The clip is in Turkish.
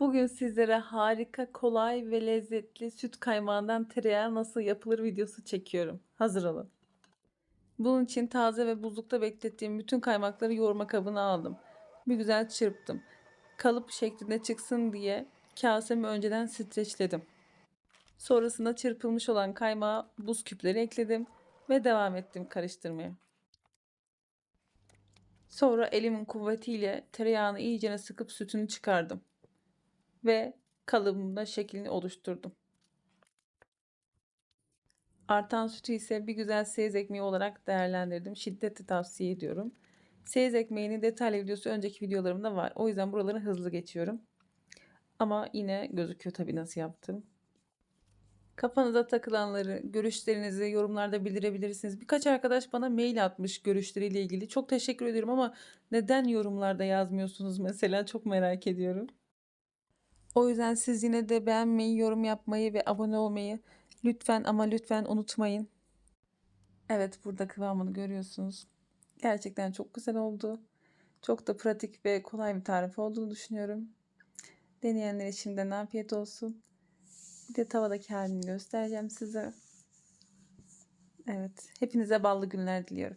Bugün sizlere harika, kolay ve lezzetli süt kaymağından tereyağı nasıl yapılır videosu çekiyorum. Hazır olun. Bunun için taze ve buzlukta beklettiğim bütün kaymakları yoğurma kabına aldım. Bir güzel çırptım. Kalıp şeklinde çıksın diye kasemi önceden streçledim. Sonrasında çırpılmış olan kaymağa buz küpleri ekledim ve devam ettim karıştırmaya. Sonra elimin kuvvetiyle tereyağını iyicene sıkıp sütünü çıkardım ve kalıbımda şeklini oluşturdum. Artan sütü ise bir güzel seyez ekmeği olarak değerlendirdim. Şiddetle tavsiye ediyorum. Seyez ekmeğinin detaylı videosu önceki videolarımda var. O yüzden buraları hızlı geçiyorum. Ama yine gözüküyor tabii nasıl yaptım. Kafanıza takılanları, görüşlerinizi yorumlarda bildirebilirsiniz. Birkaç arkadaş bana mail atmış görüşleriyle ilgili. Çok teşekkür ediyorum ama neden yorumlarda yazmıyorsunuz mesela çok merak ediyorum. O yüzden siz yine de beğenmeyi, yorum yapmayı ve abone olmayı lütfen ama lütfen unutmayın. Evet burada kıvamını görüyorsunuz. Gerçekten çok güzel oldu. Çok da pratik ve kolay bir tarif olduğunu düşünüyorum. Deneyenlere şimdiden afiyet olsun. Bir de tavadaki halini göstereceğim size. Evet, hepinize ballı günler diliyorum.